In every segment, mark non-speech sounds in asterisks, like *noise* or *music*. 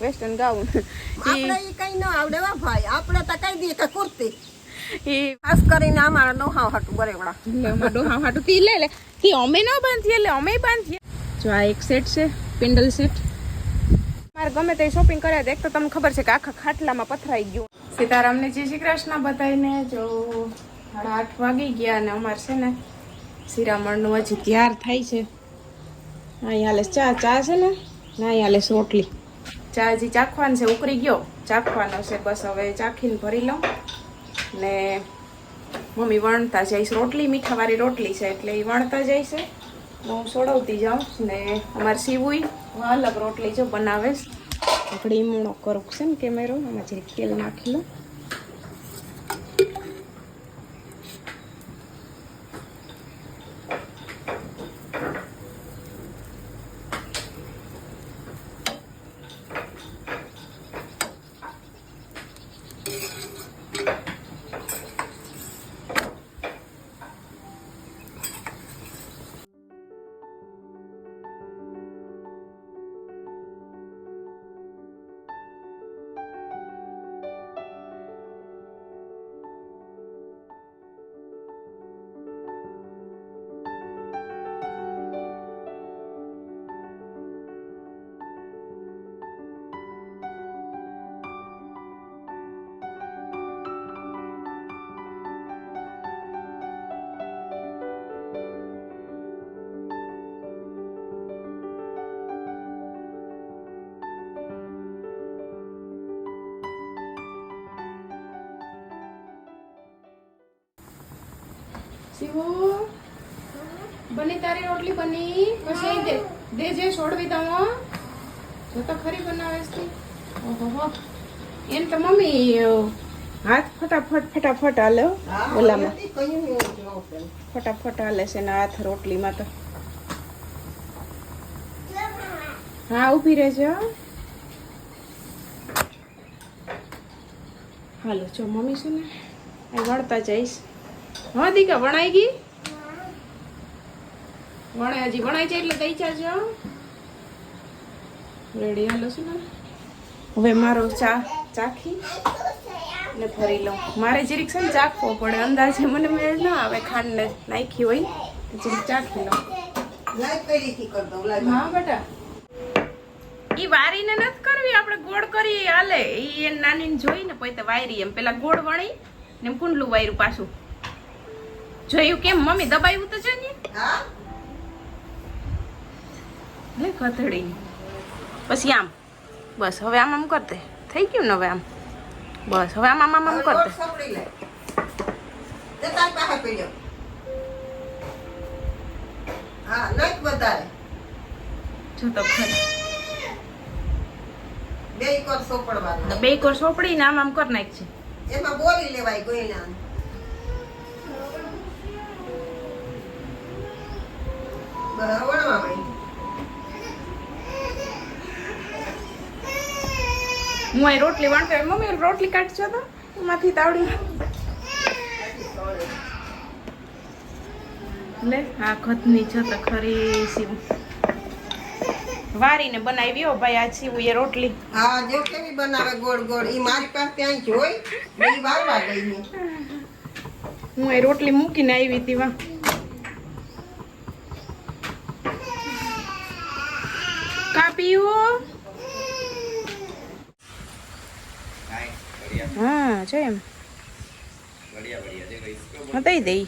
Western gown *laughs* આપણે ઈ કઈ ન આવડે વા ભાઈ. આપણે તો કઈ દઈએ કે કુર્તી. એ ખાસ કરીને અમારા નોહાવ હાટું બરેવડા ડોહા હાટું. તી લે લે. તી અમે ન બાંધીએ એટલે અમે બાંધીએ. જો આ એક સેટ છે પિંડલ સેટ મારે ગમે તે શોપિંગ કર્યા તો એક તો તમને ખબર છે કે આખા ખાટલામાં પથરાઈ ગયું. સીતારામને જય શ્રી કૃષ્ણ બતાવીને જો સાડા આઠ વાગી ગયા અને અમારે છે ને શિરામણનું હજી તૈયાર થાય છે. અહીં હાલે ચા ચા છે ને? ના અહીં હાલે રોટલી. ચા હજી ચાખવાનું છે, ઉકળી ગયો. ચાખવાનો છે, બસ હવે ચાખીને ભરી લઉં. ને મમ્મી વણતા જઈશ રોટલી, મીઠાવાળી રોટલી છે, એટલે એ વણતા જઈશ હું સોડવતી જાઉં ને અમારે હું અલગ રોટલી જો બનાવે. આપણે ઈમણો કરું છે ને કેમેરો આમાં જરીક તેલ નાખી લો શિવો બની તારી રોટલી બની. પછી દે દેજે છોડવી દઉં હો. જો તો ખરી બનાવે છે ઓહો એમ તો મમ્મી હાથ ફટાફટ ફટાફટ હાલે ઓલામાં. ફટાફટ હાલે છે ને હાથ રોટલીમાં તો. હા ઊભી રહેજો. હાલો જો મમ્મી છે ને વળતા જઈશ. હા દીકા વણાઈ ગઈ? વણે હજી વણાઈ છે એટલે દઈ જાજો રેડી હાલો છે હવે મારો ચા ચાખી ને ભરી લઉં. મારે જરીક છે ને ચાખવો પડે અંદાજે મને મેળ ના આવે ખાંડને નાખી હોય જરીક ચાખી લઉં. હા બેટા. ઈ વારીને નથી કરવી આપણે ગોળ કરીએ હાલે. ઈ એ નાની જોઈને પોતે વાયરી એમ. પેલા ગોળ વણી ને કુંડલું વાયરું પાછું. જોયું કેમ? મમ્મી દબાયું તો છે ને? લે કથળી. પછી આમ. બસ હવે આમ આમ કરતે. થઈ ગયું ને હવે આમ? બસ હવે આમ આમ આમ આમ કરતે. બે કર સોપડી ને સોપડીને આમ આમ કર નાખ છે એમાં બોલી લેવાય ગોયના બરાબર ભાઈ હું અહીં રોટલી વાણતો એમ મમ્મી રોટલી કાઢજો તો. એમાંથી તાવડી લે આ ખતની છે તો ખરી સીવું વારીને બનાવી હો ભાઈ આ સીવું એ રોટલી. હા જો કેવી બનાવે ગોળ ગોળ. ઈ મારી પાસે ત્યાં જોઈ ઈ વારવા ગઈ. હું એ રોટલી મૂકીને આવી હતી વા કાપ્યું હા છે એમ. હા, દઈ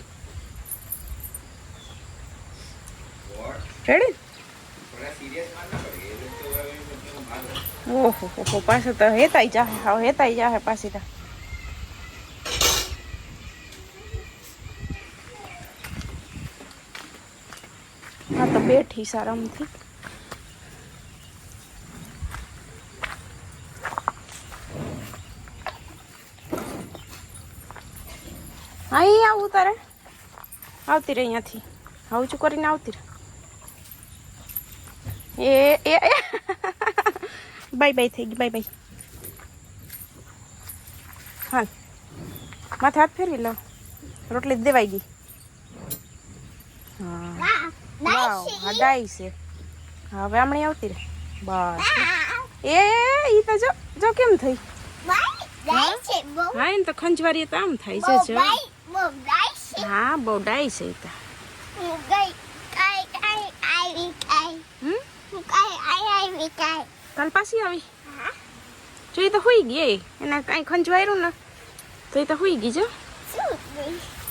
રેડી ઓહો, હો હો પાછો તો હેતાઈ જાહે, હાવ હેતાઈ જાહે પાછી તો. હા, તો બેઠી સારામથી અહીં આવું તારે? આવતી રહી અહીંયાથી. આવું છું કરીને આવતી રહે. એ એ બાય બાય થઈ ગઈ બાય બાય. હાલ. માથે હાથ ફેરવી લો. રોટલી દેવાઈ ગઈ. હા. ડાઈ છે. હવે આમણી આવતી રહે. બસ. એ ઈ તો જો જો કેમ થઈ. હા એને તો ખંજવારી તો આમ થાય છે જો. હા બહુ ડાઈ છે તા. કાલ પાછી આવી? જો એ તો હોઈ ગઈ એ. એને કાંઈ ખંજવાયરું ને? તો એ તો હોઈ ગઈ જો.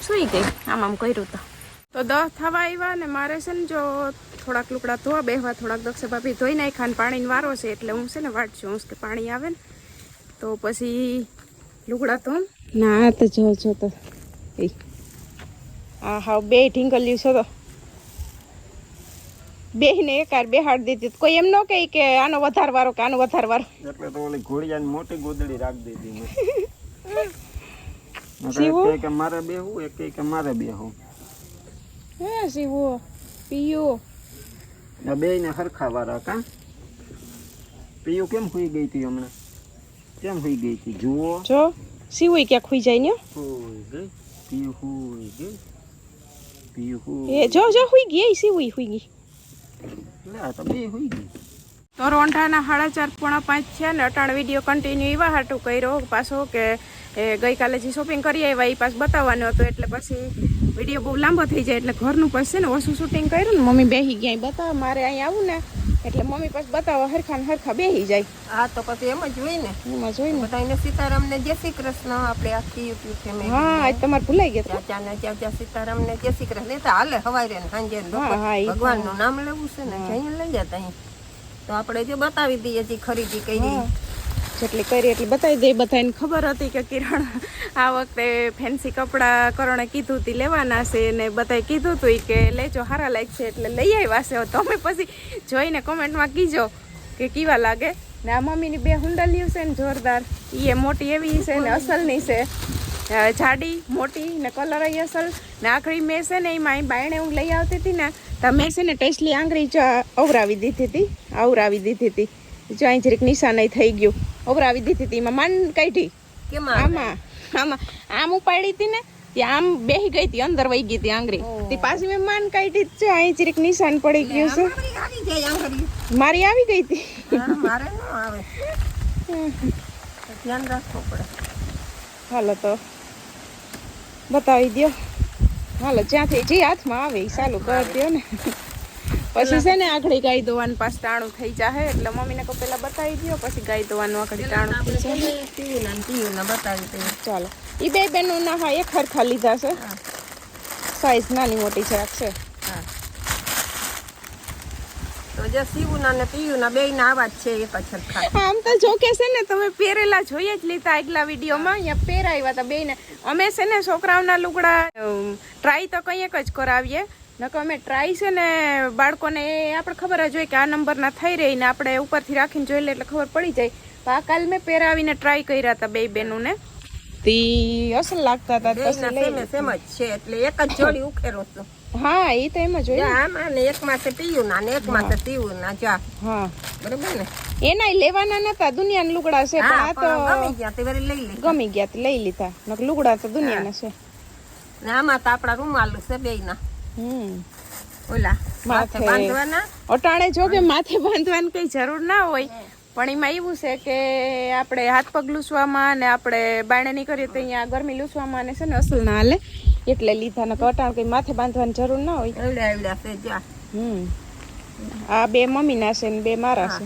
સુઈ ગઈ. આમ આમ કર્યું તો. તો દસ થવા આવ્યા ને મારે છે ને જો થોડાક લુકડા ધોવા બેહવા થોડાક દક્ષ ભાભી ધોઈ નાખ્યા ને પાણીનો વારો છે એટલે હું છે ને વાટ છું કે પાણી આવે ને. તો પછી લુગડા તો ના તો જો જો તો. એ. આ હા બે ઢીંગલ્યું છે તો. બે ને એકાર બેહાડ દીધી. કોઈ એમ ન કહે કે આનો વધાર વારો કે આનો વધાર વારો એટલે તો ઓલી ઘોડિયાની મોટી ગોદડી રાખી દીધી? *laughs* એક કે મારે બેહવું એક કહે કે મારે બેહવું હે. શિવો પીયો. આ બે ને હરખા વારા કા? પીયું કેમ હુઈ ગઈ હતી હમણાં? કેમ હુઈ ગઈ હતી? જુઓ. જો શિવો ક્યાં ખુઈ જાય ને હુઈ ગઈ પીયું હુઈ ગઈ. હુઈ એ જો જો હુઈ ગઈ શિવું હુઈ ગઈ. લે આ હુઈ ગઈ. તો રોંઢાના સાડા ચાર પોણા પાંચ છે ને અટાણ વીડિયો કન્ટિન્યુ એવા હાટું કર્યો. પાછો કે એ ગઈકાલે જે શોપિંગ કરી આવ્યા એ પાછ બતાવવાનો હતો એટલે પછી વીડિયો બહુ લાંબો થઈ જાય એટલે ઘરનું પછી છે ને ઓછું શૂટિંગ કર્યું ને મમ્મી બેસી ગયા બતાવો મારે અહીં આવું ને એટલે મમ્મી પાસે બતાવો હરખા ને હરખા બેસી જાય. આ તો પછી એમ જ હોય ને. એમાં જોઈને બધાને સીતારામને જય શ્રી કૃષ્ણ આપણે આખી યુટ્યુબ ફેમિલી હા આજ તમારે ભૂલાઈ ગયા. ચાચા ને ચાચા સીતારામને જય શ્રી કૃષ્ણ એ તો હાલે હવારે ને સાંજે ને હા, હા. ભગવાનનું નામ લેવું છે ને જઈને લઈ જતા અહીં. તો આપણે જે બતાવી દઈએ છીએ ખરીદી કરી. હા. જેટલી કરી એટલી બતાવી દે. બધાને ખબર હતી કે કિરણ આ વખતે ફેન્સી કપડાં કરણે કીધું હતી લેવાના છે ને બધાએ કીધું તું ઈ કે, લેજો, હારા લાગશે એટલે લઈ આવ્યા છે. તમે પછી જોઈને કોમેન્ટમાં કીજો કે કેવા લાગે. ને આ મમ્મીની બે હુંડલિયું છે ને જોરદાર. એ મોટી એવી છે ને અસલની છે. જાડી, મોટી ને કલર અહીં અસલ. ને આખરી મેં છે ને એમાં બાયણે હું લઈ આવતી હતી ને, તો મેં છે ને ટેસ્ટલી આંગળી જો અવરાવી દીધી હતી. આવરાવી દીધી હતી. જો અહીં જરીક નિશાન થઈ ગયું. અવરાવી દીધી હતી એમાં માન કાઢી. આમાં આમાં. આમ ઉપાડી હતી ને ત્યાં આમ બેહી ગઈ હતી અંદર વહી ગઈ હતી આંગળી. તે પાછી મેં માન કાઢી છે અહીં જરીક નિશાન પડી ગયું છે. મારી આવી ગઈ હતી. મારે ધ્યાન રાખવું પડે. હાલો તો. બતાવી દ્યો. હાલો જ્યાંથી જે હાથમાં આવે એ ચાલુ કરી દ્યો ને. પછી છે ને આખડી ગાય દોવાનું પાસ ટાણું થઈ જાય એટલે મમ્મીને કહું પેલા બતાવી દ્યો પછી ગાય દોવાનું આખડી ટાણું થઈ જાય ના બતાવી દઈએ. ચાલો. એ બે બેનો ના હા એક હરખા લીધા છે. સાઈઝ નાની મોટી છે છે હા. તો જે સીવું ને પીયું ના બે ના આવા છે એક જ સરખા આમ તો જો કે છે ને તમે પહેરેલા જોઈએ જ લીધા આગલા વિડીયોમાં. અહીંયા પહેરાવ્યા હતા બેને અમે છે ને છોકરાઓના લુગડા ટ્રાય તો કંઈક જ કરાવીએ. નકર અમે ટ્રાય છે ને બાળકોને એ આપણે ખબર જ હોય કે આ નંબરના થઈ રહી ને આપણે ઉપરથી રાખીને જોઈ લે એટલે ખબર પડી જાય. તો આ કાલ મેં પહેરાવીને ટ્રાય કર્યા હતા બે બેનોને. તી અસલ લાગતા હતા ના સેમ જ છે એટલે એક જ જોડી ઉખેરો છું. હા એ તો એમ જ હોય આમાં ને એક માસે પીયું ના ને એક માસે પીવું ના જા. હા. બરોબર ને? એના લેવાના નતા દુનિયાના લુગડા છે પણ આ તો ગમી ગયા તે વરી લઈ લે ગમી ગયા તે લઈ લીધા. નક લુગડા તો દુનિયાના છે. ને આમાં તો આપડા રૂમાલ છે બે ના હમ ઓલા માથે. બાંધવાના? અટાણે જો કે માથે બાંધવાની કઈ જરૂર ના હોય. પણ એમાં એવું છે કે આપણે હાથ પગ લૂસવામાં ને આપણે બાણે નહીં કરીએ તો અહીંયા ગરમી લૂસવામાં ને છે ને અસલ ના હાલે. એટલે લીધા ને અટાણે કઈ માથે બાંધવાની જરૂર ના હોય. હમ. આ બે મમ્મીના છે ને બે મારા છે.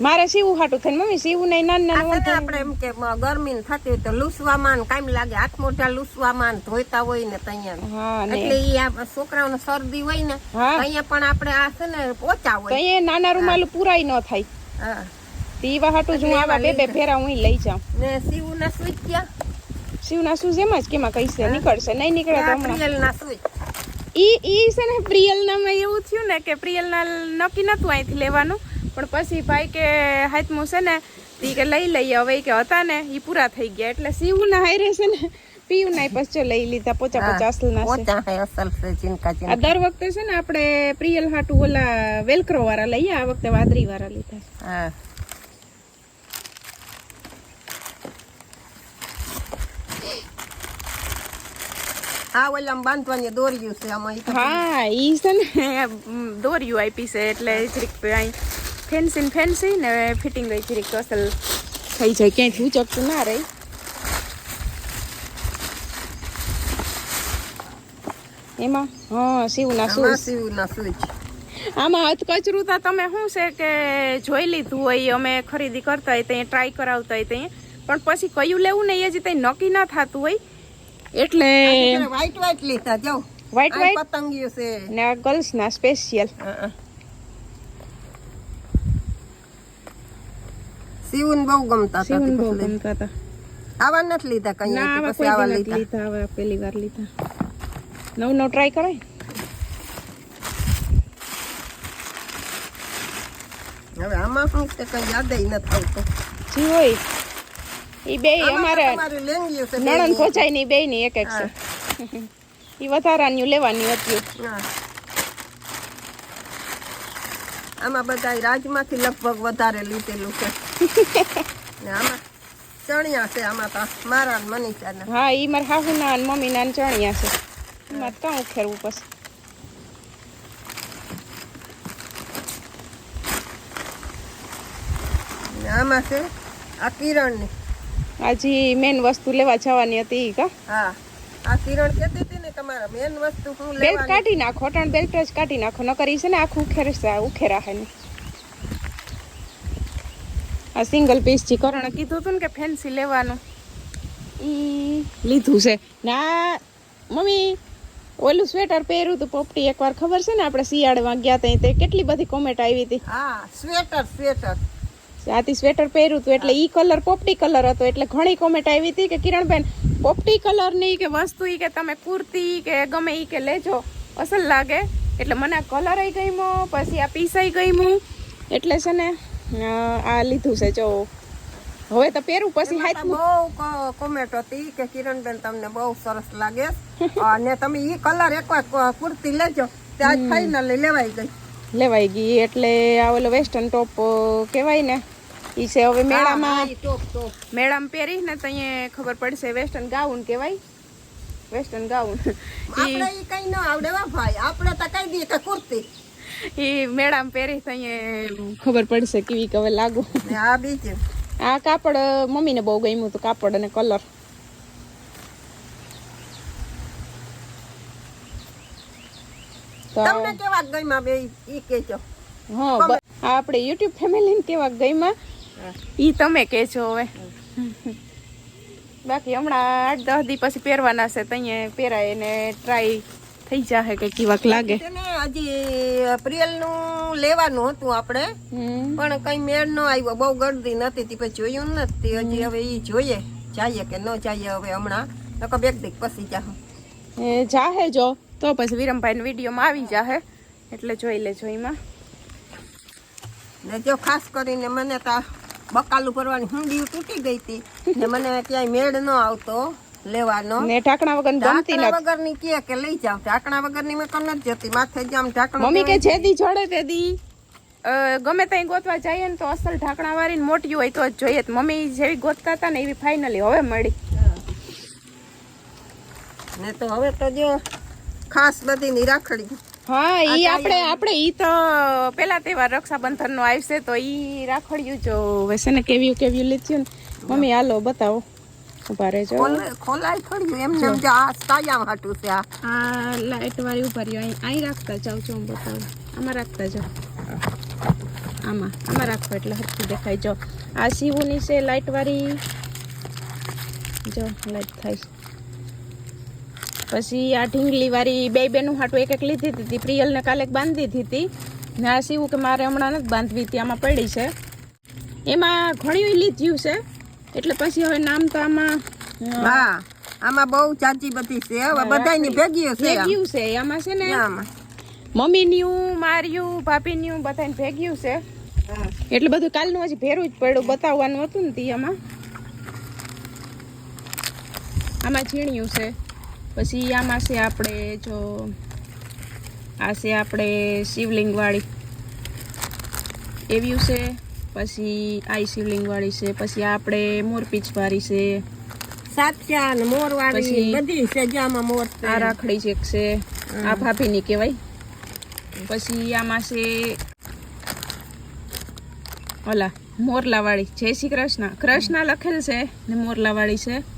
મારે સીવું હાટું થઈને. મમ્મી સીવું નહીં નાના નાના આપણે એમ કે ગરમી ને થતી હોય તો લૂસવામાં ને કાંઈ લાગે હાથ મોટા લૂસવામાં ધોતા ધોઈતા હોય ને તૈયાર ને. એટલે ઈ આ છોકરાઓને શરદી હોય ને. અહીંયા પણ આપણે આ છે ને ઓછા હોય. અહીંયા નાના રૂમાલ પૂરાય ન થાય. હા. તીવા હાટું જ આવા બે બે ફેરા હું લઈ જાઉં. ને સીવું ના સુઈ ગયા. શિવના શૂઝ એમાં જ કેમાં કહીશે નીકળશે નહીં નીકળે તો હમણાં. પ્રિયલ ના સુઈ. ઈ ઈ છે ને પ્રિયલનામાં એવું થયું ને કે પ્રિયલના નક્કી નતું અહીંથી લેવાનું. પણ પછી ભાઈ કે હાથમું છે ને તી કે લઈ લઈએ. હવે કે હતા ને એ પૂરા થઈ ગયા. એટલે શિવના હારે છે ને પીવું ના પછી લઈ લીધા પોચા પોચા છે અસલ છે આ ચિંકા દર વખતે છે ને આપણે પ્રિયલ હાટુ ઓલા વેલક્રો વાળા લઈએ આ વખતે વાદળી વાળા લીધા હા. ઓલા બાંધવાની દોર્યું છે આમાં હા ઈ છે ને દોર્યું આપી છે એટલે જરીક અહીં ફેન્સી ને ફેન્સી ને ફિટિંગ હોય જરીક અસલ થઈ જાય. ક્યાંયથી ઉચકતું ના રહી. એમાં? હા શિવના શું શિવના સ્વિચ આમાં હથ કચરું તો તમે શું છે કે જોઈ લીધું હોય અમે ખરીદી કરતા હોય ત્યાં ટ્રાય કરાવતા હોય ત્યાં પણ પછી કયું લેવું ને એ ત્યાં નક્કી ના થતું હોય. એટલે વ્હાઈટ વ્હાઈટ લેતા જાઓ. વ્હાઈટ વ્હાઈટ પતંગીઓ છે. ને આ ગર્લ્સના સ્પેશિયલ સીવન બહુ ગમતા હતા શિવન બહુ ગમતા હતા. આવા નથી લીધા કઈ ના આવા કોઈ આવા લીધા. લીધા આવા પહેલી વાર લીધા. નવું નવું ટ્રાય કરાય હવે આમાં શું કે કઈ યાદ નથી આવતું. જી હોય. એ બે અમારે નણંદ પોચાઈ ની બે ની એક એક છે. એ *laughs* વધારાનું લેવાની હતી હા. આમાં બધા રાજમાંથી લગભગ વધારે લીધેલું છે. *laughs* ને આમાં ચણિયા છે આમાં તો મારા ને મનીષાના હા ઈ મારા હાહુના અને મમ્મીના ને ચણિયા છે. એમાં કાં ઉખેરવું પછી. ને આમાં છે આ કિરણની. હજી મેન વસ્તુ લેવા જવાની હતી કા? હા આ કિરણ ને તમારા મેન વસ્તુ શું બેલ્ટ કાઢી નાખો અટાણ બેલ્ટ જ કાઢી નાખો ન કરી છે ને આખું ઉખેરશે ઉખેરા હે ને આ સિંગલ પીસ જે કરણ કીધું હતું ને કે ફેન્સી લેવાનું ઈ લીધું છે. ના મમ્મી ઓલું સ્વેટર પહેર્યું હતું પોપટી એકવાર ખબર છે ને આપણે શિયાળમાં ગયા ત્યાં તે કેટલી બધી કોમેન્ટ આવી હતી. હા સ્વેટર સ્વેટર આથી સ્વેટર પહેર્યું હતું એટલે ઈ કલર પોપટી કલર હતો એટલે ઘણી કોમેન્ટ આવી હતી કે કિરણબેન પોપટી કલરની કે વસ્તુ કે તમે કુર્તી કે ગમે એ કે લેજો અસલ લાગે. એટલે મને આ કલર આઈ ગમ્યો પછી આ પીસ આઈ ગમ્યું. એટલે છે ને આ લીધું છે જો. હવે તો પહેરું પછી હાથ બહુ કોમેન્ટ હતી કે કિરણબેન તમને બહુ સરસ લાગે. અને તમે એ કલર એકવાર કુર્તી લેજો ત્યાં ફાઇનલી લેવાઈ ગઈ. લેવાઈ ગઈ એટલે આ ઓલો વેસ્ટર્ન ટોપ કહેવાય ને ઈ છે હવે મેળામાં ટોપ ટોપ. મેળામાં પહેરી ને તો અહીંયા ખબર પડશે વેસ્ટર્ન ગાઉન કહેવાય. Western gown. આપણે ઈ કઈ ન આવડે વા ભાઈ. આપણે તો કઈ દઈએ કે કુર્તી. ઈ મેળામાં પહેરી તો અહીંયા ખબર પડશે કેવી કે હવે લાગુ. આ બીજું. આ કાપડ મમ્મીને બહુ ગમ્યું હતું કાપડ અને કલર. તમને કેવા ગમ્યા બે? ઈ કેજો હા આપણે યુટ્યુબ ફેમિલીને કેવા ગઈમાં ઈ તમે કહેજો હવે. બાકી હમણાં આઠ દસ દી પછી પહેરવાના છે તઈએ પહેરાય ને ટ્રાય થઈ જાહે કે કેવાક લાગે. ને હજી પ્રિયલનું લેવાનું હતું આપણે પણ કઈ મેળ ન આવ્યો બહુ ગરદી નથી તે પછી જોયું નથી હજી હવે ઈ જોઈએ જઈએ કે ન જઈએ હવે હમણાં નકર બેગ દીક પછી જાહ. એ જાહે જો તો પછી વિરમભાઈ વિડીયોમાં આવી જાહે એટલે જોઈ લેજો એમાં. ને જો ખાસ કરીને મને તો બકાલું ભરવાની હુંડી તૂટી ગઈ હતી. ને મને ક્યાંય મેળ ન આવતો લેવાનો. ને ઢાંકણા વગર ગમતી ઢાંકણા વગરની કે કે લઈ જાવ ઢાંકણા વગરની મેં કમ નથી જતી. માથે જ આમ ઢાંકણું મમ્મી કે જેદી જડે તે ગમે ત્યાં ગોતવા જઈએ ને તો અસલ ઢાંકણા વાળી ને મોટી હોય તો જ જોઈએ. મમ્મી જેવી ગોતતા હતા ને એવી ફાઇનલી હવે મળી. ને તો હવે તો જો ખાસ બધી ની રાખડી. હા ઈ આપણે આપણે ઈ તો પેલા તહેવાર રક્ષાબંધન નો આવશે તો ઈ રાખડ્યું જો હવે છે ને કેવ્યું કેવ્યું લીધું ને. મમ્મી હાલો બતાવો. ઊભા રહેજો. ખોલાઈ એમને એમ જો આ સાયા હાટું છે આ. લાઈટ વાળી ઊભા રહ્યો. અહીં અહીં રાખતા જાવ છો હું બતાવું. આમાં રાખતા જાઓ. આમાં આમાં રાખો એટલે હરખું દેખાય. જો આ શિવની છે લાઈટ વાળી. જો લાઈટ થાય. પછી આ ઢીંગલી વાળી બે બેનું હાટું એક એક લીધી હતી પ્રિયલને કાલે બાંધી દીધી. હતી ને આ સીવું કે મારે હમણાં નથી બાંધવી હતી આમાં પડી છે. એમાં ઘણી લીધ્યું છે. એટલે પછી હવે નામ તો આમાં હા આમાં બહુ ચાચી બધી છે. હવે બધાની ભેગીઓ છે. ભેગ્યું છે. આમાં છે ને આમાં. મમ્મીન્યું માર્યું ભાભીન્યું બધાને ભેગ્યું છે. એટલે બધું કાલનું હજી ભેરું જ પડ્યું. બતાવવાનું હતું ને તી આમાં. આમાં ઝીણ્યું છે. પછી આમાં છે આપણે જો આ છે આપણે શિવલિંગ વાળી એવી છે પછી આઈ શિવલિંગવાળી છે પછી આપણે મોરપીચ વાળી છે. સાત્યા ને મોર વાળી બધી છે મોર આ રાખડી ચેક છે આ ભાભીની કહેવાય. પછી આમાં છે ઓલા મોરલાવાળી. જય શ્રી કૃષ્ણ. કૃષ્ણ લખેલ છે ને મોરલાવાળી છે.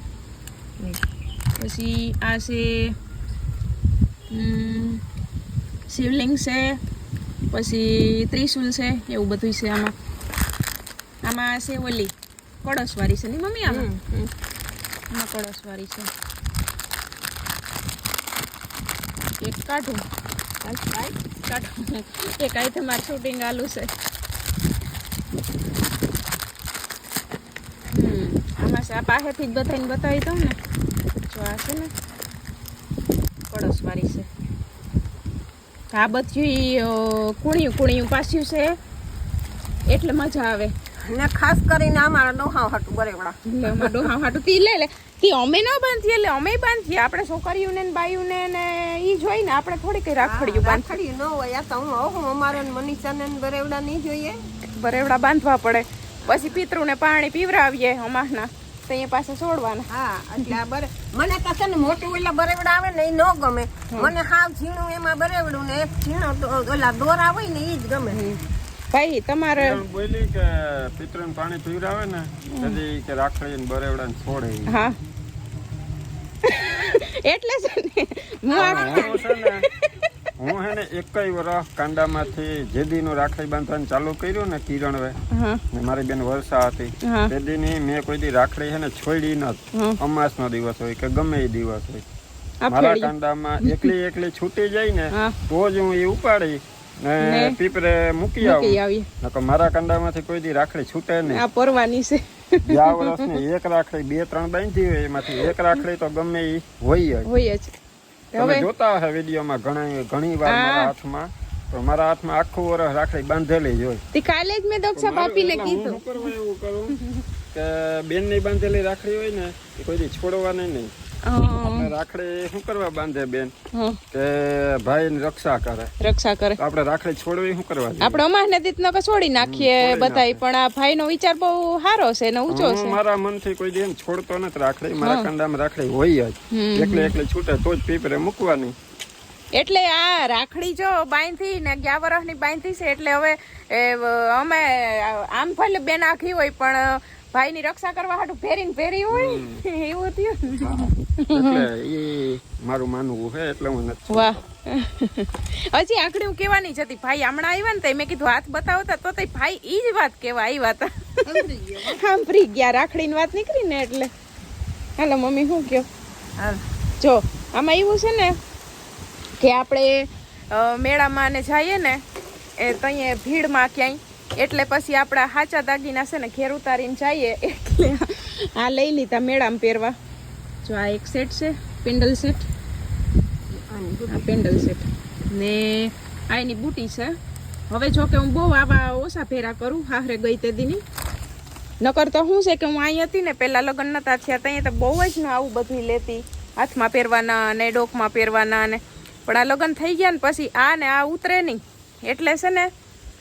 પછી આ છે શિવલિંગ છે પછી ત્રિશુલ છે એવું બધું છે આમાં. આમાં છે ઓલી કળશવાળી છે ની મમ્મી આમાં? આમાં કળશવાળી છે. એક કાઢું. કાઢું. એક આઈ મારે શૂટિંગ આલુ છે. હમ, આમાં છે આ પાસેથી જ બધાને બતાવી દઉં ને. જો આ છે ને કળશવાળી છે. આ બધું કુણિયું કુણિયું પાસ્યું છે. એટલે મજા આવે. ને ખાસ કરીને અમારા ડોહાવ હાટું બરેવડા એટલે હાટુ ડોહા હાટું તી લે લે. તી અમે ન બાંધીએ એટલે અમે બાંધીએ. આપણે છોકરીઓને ને બાયુને ને ઈ જોઈને આપણે થોડી કઈ રાખડીયું બાંધ ન હોય આ તો હું હું અમારે મનીષાને ને બરેવડા નહીં જોઈએ બરેવડા બાંધવા પડે. પછી પિતૃને પાણી પીવરાવીએ અમાસના તો અહીંયા પાસે છોડવાના. હા એટલે આ બરે મને તો છે ને મોટું ઓલા બરેવડા આવે ને એ ન ગમે. મને હાવ ઝીણું એમાં બરેવડું ને એક ઝીણો ઓલા દોરા હોય ને એ જ ગમે. ભાઈ તમારે બોલી કે પિતૃન પાણી પીવડાવે ને કદી કે રાખડી ને બરેવડા ને છોડે હા. *laughs* એટલે છે ને હું હું ને હું ને એકય વર્ષ કાંડામાંથી જેદીનું રાખડી બાંધવાનું ચાલુ કર્યું ને કિરણવે હા. ને મારી બેન વર્ષા હતી. તે દીની મેં કોઈ દી રાખડી હે ને છોડી નથી અમાસ નો દિવસ હોય કે ગમે એ દિવસ હોય. મારા કાંડામાં એકલી એકલી છૂટી જાય ને તો જ હું એ ઉપાડી ને ને પીપરે મૂકી આવી. નકર મારા કાંડામાંથી કોઈ દી રાખડી છૂટે નહીં. આ પરવાની છે. ગયા વર્ષની એક રાખડી બે ત્રણ બાંધી હોય એમાંથી. એક રાખડી તો ગમે એ હોય હોય જ. તમે જોતા હશે વિડીયોમાં ઘણા ઘણી વાર મારા હાથમાં. તો મારા હાથમાં આખું વરસ રાખડી બાંધેલી જ હોય. તે કાલે જ મેં ભાભીને એટલે હું કીધું. કરવા એવું કરું? કે બેનની બાંધેલી રાખડી હોય ને એ કોઈ દી છોડવાની નહીં. રાખડી શું કરવા બાંધે બેન? કે ભાઈ ની રક્ષા કરે. રક્ષા કરે. આપણે રાખડી છોડવી શું કરવા જોઈએ? અમાર ને દીતનો કે છોડી નાખીએ બધાય પણ આ ભાઈનો વિચાર બહુ સારો છે ને ઊંચો છે. મારા મનથી કોઈ દી છોડતો નથી રાખડી. મારા કાંડામાં રાખડી હોય જ. એકલે એકલી છૂટે તો જ પીપરે મૂકવાની. એટલે આ રાખડી જો બાંધી ને ગયા વર્ષની બાંધી છે એટલે હવે અમે આમ ભલે બેન આખી હોય પણ ભાઈની રક્ષા કરવા હાટું ફેરીને ફેરી હોય? એવું થયું એટલે એ મારું માનવું છે એટલે હું નથી વાહ. હજી આંકડી હું કેવાની જ હતી. ભાઈ હમણાં આવ્યા ને તો મેં કીધું હાથ બતાવતા તો તે ભાઈ ઈ જ વાત કેવા આવ્યા હતા. સાંભળી ગયા. રાખડીની વાત નીકળી ને એટલે. હાલો મમ્મી શું કયો. જો આમાં એવું છે ને કે આપણે મેળામાં ને જઈએ ને એ તઈએ ભીડમાં ક્યાંય એટલે પછી આપણા હાચા દાગીના છે ને ઘેર ઉતારીને જઈએ. એટલે આ લઈ લીધા મેળામાં પહેરવા. જો આ એક સેટ છે પેન્ડલ સેટ આ પેન્ડલ સેટ ને આ એની બુટી છે. હવે જો કે હું બહુ આવા ઓછા ફેરા કરું હારે ગઈ તે દીની. નકર તો શું છે કે હું અહીં હતી ને, પહેલાં લગ્ન નતા થયા ત્યાં તો બહુ જ ને આવું બધું લેતી. હાથમાં પહેરવાના ને ડોકમાં પહેરવાના ને. પણ આ લગ્ન થઈ ગયા ને પછી આ ને આ ઉતરે નહીં. એટલે છે ને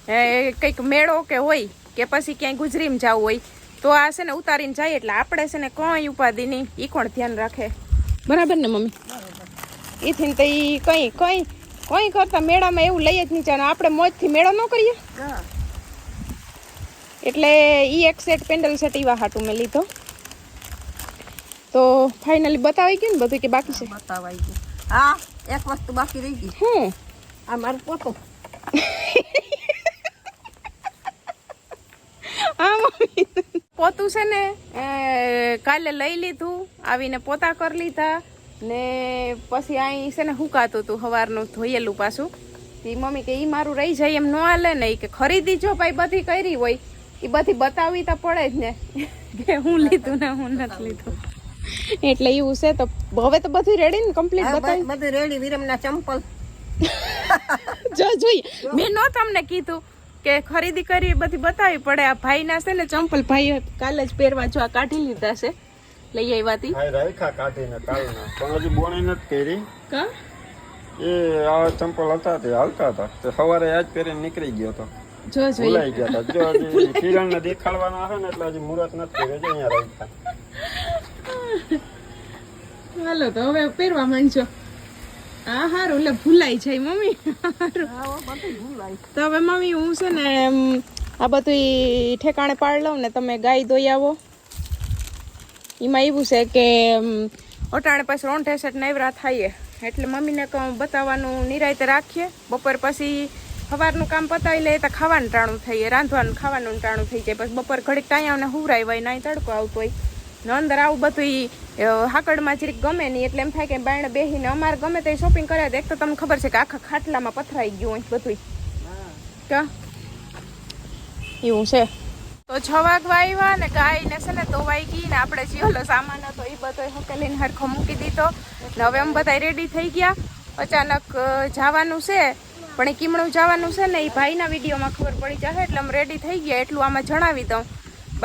કંઈક મેળો કે હોય કે પછી ક્યાંય ગુજરીમાં જવું હોય તો આ છે ને ઉતારીને જાય એટલે આપણે છે ને કોઈ ઉપાધિ નહીં. એ કોણ ધ્યાન રાખે? બરાબર ને મમ્મી? એથી તો એ કંઈ કંઈ કંઈ કરતા મેળામાં એવું લઈ જ નહીં જાણે આપણે મોજથી મેળો ન કરીએ? એટલે એ એક સેટ પેન્ડલ સેટ એવા હાટું મેં લીધો. તો ફાઇનલી બતાવી ગયું ને બધું કે બાકી છે? બતાવાઈ ગયું. હા એક વસ્તુ બાકી રહી ગઈ. હું આ મારું પોતું. *laughs* પોતું છે ને એ, કાલે લઈ લીધું આવીને પોતા કરી લીધા ને પછી અહીં છે ને હુકાતું હતું સવારનું ધોયેલું પાછું. એ મમ્મી કે ઈ મારું રહી જાય એમ ન હાલે ને કે ખરીદી જો ભાઈ બધી કરી હોય એ બધી બતાવવી તો પડે જ ને. કે હું લીધું ને હું નથી લીધું. એટલે એવું છે તો હવે તો બધું રેડી ને કમ્પ્લીટ બતાવી. બધું રેડી વિરમના ચંપલ. જો જોઈએ મેં ન તમને કીધું કે ખરીદી કરી એ બધી બતાવી પડે. આ ભાઈના છે ને ચંપલ ભાઈ કાલે જ પહેરવા જો આ કાઢી લીધા છે. લઈ આવ્યા તી. રાખા કાઢીને કાલના પણ હજી બોણી નથી પહેરી. કા? એ આ ચંપલ હતા તે હાલતા હતા. તે સવારે આજ પહેરીને નીકળી ગયો હતો જો જો ભૂલાઈ ગયા હતા. જો હજી *laughs* કિરણને દેખાડવાના આવે ને એટલે હજી મુરત નથી કર્યો અહીંયા રાખતા હાલો તો હવે પહેરવા માંડજો. આ હારું એટલે ભૂલાઈ જાય મમ્મી. હા તો હવે મમ્મી હું છે ને આ બધું ઠેકાણે પાડ લઉં ને તમે ગાય દોઈ આવો. એમાં એવું છે કે અટાણે પછી રોંઠે ઠેસઠ નવરા થઈએ એટલે મમ્મીને કહું બતાવવાનું નિરાયતે રાખીએ. બપોર પછી સવારનું કામ પતાવી લઈએ તો ખાવાનું ટાણું થઈએ રાંધવાનું ખાવાનું ટાણું થઈ જાય. પછી બપોર ઘડીક ટાઈમ હુરાય હોય નાય તડકો આવતો હોય. ને અંદર આવું બધું હાકડમાં જરીક ગમે નહીં એટલે એમ થાય કે બાયણે બેહીને અમારે ગમે તે શોપિંગ કર્યા તો એક તો તમને ખબર છે કે આખા ખાટલામાં પથરાઈ ગયું હોય બધું કે એવું છે. તો છ વાગવા આવ્યા ને ગાયને છે ને ધોવાઈ ગઈ ને આપણે જે ઓલો સામાન હતો એ બધો હકેલીને હરખો મૂકી દીધો. ને હવે અમે બધા રેડી થઈ ગયા. અચાનક જવાનું છે. પણ એ કીમણું જવાનું છે ને એ ભાઈના વિડીયોમાં ખબર પડી જશે એટલે અમે રેડી થઈ ગયા. એટલું આમાં જણાવી દઉં.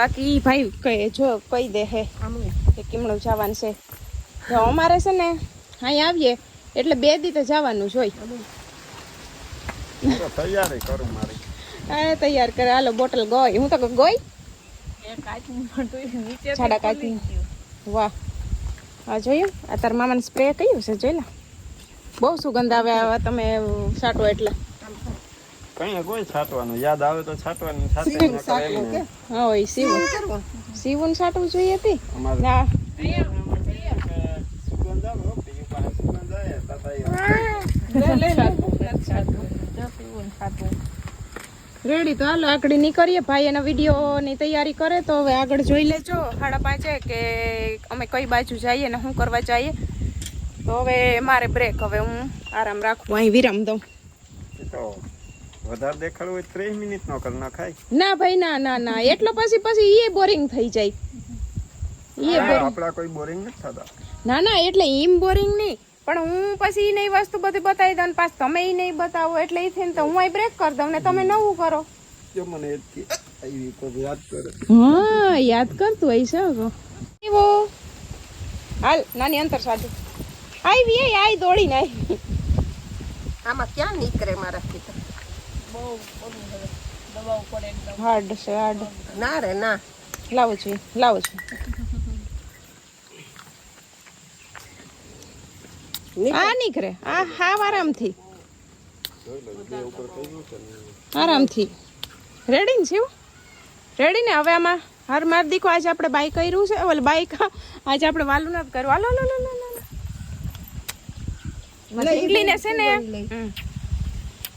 બાકી ઈ ભાઈ કહે જો કહી દે હે. કે કિમણું જવાનું છે. તો અમારે છે ને અહીં આવીએ. એટલે બે દી તો જવાનું જ હોય. તૈયારી કરું મારી. હા તૈયાર કરે. હાલો બોટલ ગોય. હું તો ગોય? છાડા કાચી. વાહ. આ જોયું? આ તાર મામાને સ્પ્રે કયું છે જોઈ લે. બહુ સુગંધ આવે આવા તમે છાંટો એટલે. કઈ કોઈ છાંટવાનું. યાદ આવે તો છાંટવાનું છાંટે સીવું સાટવું કે? હા હોય સીવું. સીવું છાંટવું જોઈએ હતી ના. રેડી તો હાલો આગળ નીકળીએ. ભાઈ એના વિડીયોની તૈયારી કરે તો હવે આગળ જોઈ લેજો. સાડા પાંચે કે અમે કઈ બાજુ જઈએ ને શું કરવા જઈએ. તો હવે મારે બ્રેક હવે હું આરામ રાખું. અહીં વિરામ દઉં. તો વધારે દેખાડવું હોય ત્રીસ મિનિટ નો કર નાખાય ના ભાઈ ના ના ના. એટલો પછી પછી એ બોરિંગ થઈ જાય. એ આપડા કોઈ બોરિંગ નથી થતા. ના ના એટલે એમ બોરિંગ નહીં. પણ હું પછી એ નહીં વસ્તુ બધી બતાવી દઉં પાછ પાછું તમે એ નહીં બતાવો. એટલે એ થઈને તો હું અહીં બ્રેક કરી દઉં ને તમે નવું કરો. જો મને આવી યાદ કરે. હા યાદ કરતું હોય છે એવો હાલ નાની અંતર સાધુ. આવી એ આઈ દોડીને આવી આમાં ક્યાં નીકળે મારાથી તો હાર્ડ છે હાર્ડ. ના રે ના. લાવું છું લાવું છું. આ નીકળે આ હાવ આરામથી આરામથી રેડી ને. શિવ રેડી ને હવે આમાં હાર માર દીકો આજે આપણે બાઈક કર્યું છે. ઓલ બાઈક આજે આપણે વાલું નથી કરવું. હાલો લો લો લો લો ઢીંગલીને છે ને.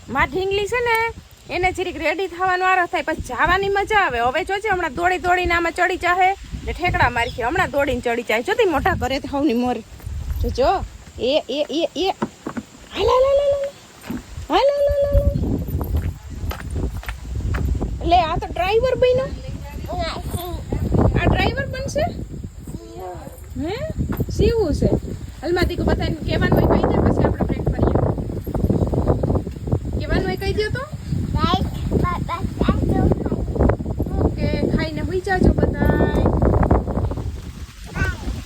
માં ઢીંગલી છે ને, એને જરીક રેડી થવાનો આરસ થાય, પછી જવાની મજા આવે. હવે જોજે, હમણાં દોડી દોડીને આમાં ચડી ચાહે એટલે ઠેકડા મારી છે હમણાં દોડીને ચડી જાય. જોતી મોટા કરે તો હવની મોર. જોજો, એ એ એ એ. હાલા લા લે, આ તો ડ્રાઈવર બન્યો. આ ડ્રાઈવર બનશે? હે? સીવું છે. હલમાંથી કો બતાવીને કહેવાનું હોય કહી દે. કહેવાનું એ કહી દો તો? ઓકે, ખાઈને હોઈ જાજો બધાય.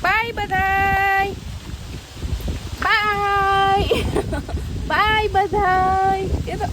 બાય બધાય. બાય. *laughs* બાય બધાય. એ તો